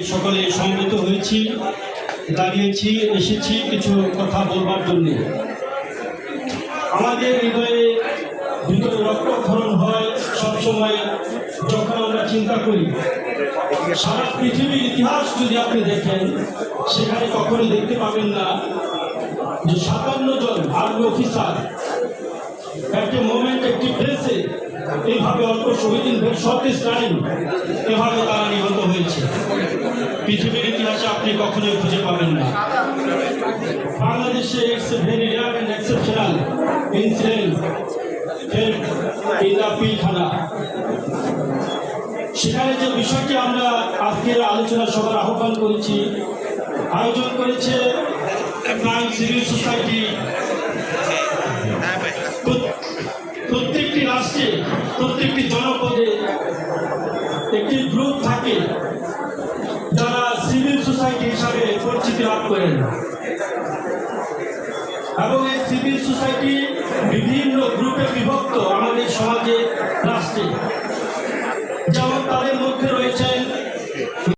সকলে সমবেত হয়েছি, দাঁড়িয়েছি, এসেছি কিছু কথা বলবার জন্য। আমাদের হৃদয়ে ভিতরে রক্তক্ষরণ হয় সবসময় যখন আমরা চিন্তা করি। সারা পৃথিবীর ইতিহাস যদি আপনি দেখেন, সেখানে কখনো দেখতে পাবেন না যে সাতান্ন জন আর্মি অফিসার একটি মোমেন্ট একটি প্লেসে এইভাবে অল্প শহীদিন শর্টেজ টাইম এভাবে তারা নিহত হয়েছে। পৃথিবীর ইতিহাসে আপনি কখনোই খুঁজে পাবেন না। বাংলাদেশে it's very rare and exceptional incident Pilkhana সেখানে যে বিষয়টি আমরা আজকের আলোচনা সভার আহ্বান করেছি, আয়োজন করেছে প্রাইম সিভিল সোসাইটি প্রত্যেকটি রাষ্ট্রে, প্রত্যেকটি জনপদে একটি গ্রুপ থাকে। যারা সিভিল সোসাইটি হিসাবে পরিচিতি লাভ করেন। এবং এই সিভিল সোসাইটি বিভিন্ন গ্রুপে বিভক্ত আমাদের সমাজে রাষ্ট্রে।